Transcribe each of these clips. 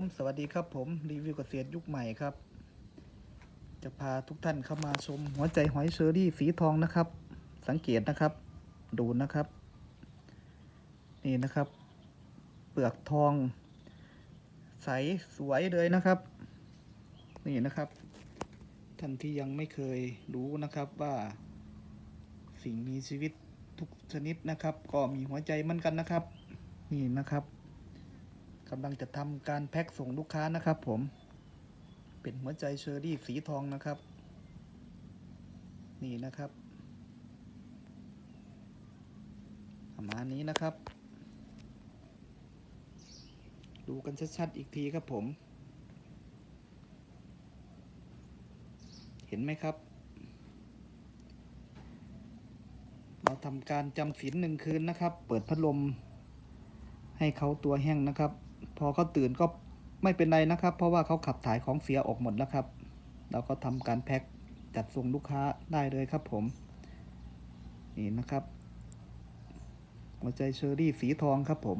มสวัสดีครับผมรีวิวเกษตรยุคใหม่ครับ จะพาทุกท่านเข้ามาชม หัวใจหอยเชอรี่สีทองนะครับ สังเกตนะครับ ดูนะครับ นี่นะครับ เปลือกทอง ใสสวยเลยนะครับ นี่นะครับท่านที่ยังไม่เคยรู้นะครับว่า สิ่งมีชีวิตทุกชนิดนะครับ ก็มีหัวใจเหมือนกันนะครับ นี่นะครับ กำลังจะทำการแพ็คส่งลูกค้านะครับผม เป็นหัวใจเชอรี่สีทองนะครับ นี่นะครับประมาณนี้นะครับ ดูกันชัดๆอีกทีครับผม เห็นไหมครับ เราทำการจำศีลหนึ่งคืนนะครับ เปิดพัดลมให้เขาตัวแห้งนะครับ พอเขาตื่นก็ไม่เป็นไรนะครับ เพราะว่าเขาขับถ่ายของเสียออกหมดแล้วครับ เราก็ทำการแพ็คจัดส่งลูกค้าได้เลยครับผม นี่นะครับ หัวใจเชอรี่สีทองครับผม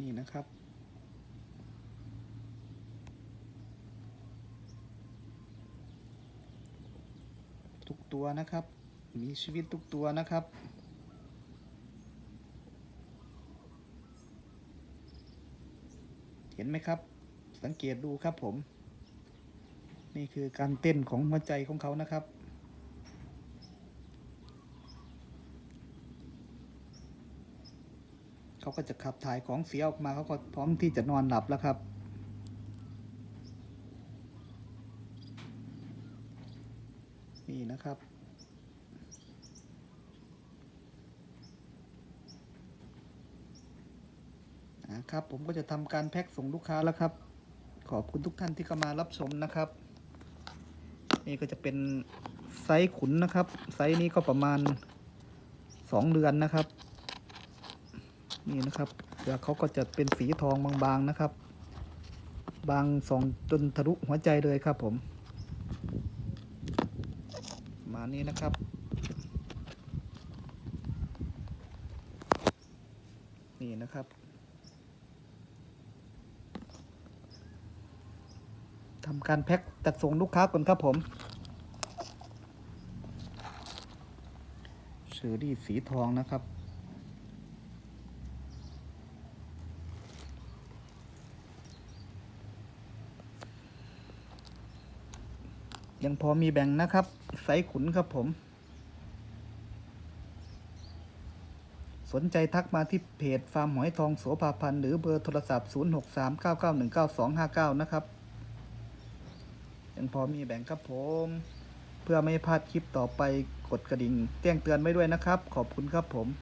นี่นะครับทุกตัวนะครับ มีชีวิตทุกตัวนะครับ เห็นไหมครับ สังเกตดูครับผม นี่คือการเต้นของหัวใจของเขานะครับ เขาก็จะขับถ่ายของเสียออกมาเขาก็พร้อมที่จะนอนหลับแล้วครับนี่นะครับ นะครับ ผมก็จะทำการแพ็คส่งลูกค้าแล้วครับ ขอบคุณทุกท่านที่เข้ามารับชมนะครับ นี่ก็จะเป็นไซส์ขุนนะครับ ไซส์นี้ก็ประมาณสองเดือนนะครับ นี่นะครับเดี๋ยวเขาก็จะเป็นสีทองบางๆนะครับ บางสองจนทะลุหัวใจเลยครับผม มานี้นะครับนี่นะครับ ทำการแพ็คจัดส่งลูกค้าก่อนครับผมเชอรี่สีทองนะครับ ยังพอมีแบ่งนะครับ ไซส์ขุนครับผม สนใจทักมาที่เพจฟาร์มหอยทองโสภาพันธ์หรือเบอร์โทรศัพท์ 0639919259 นะครับ ยังพอมีแบ่งครับผม เพื่อไม่ให้พลาดคลิปต่อไปกดกระดิ่งแจ้งเตือนไว้ด้วยนะครับ ขอบคุณครับผม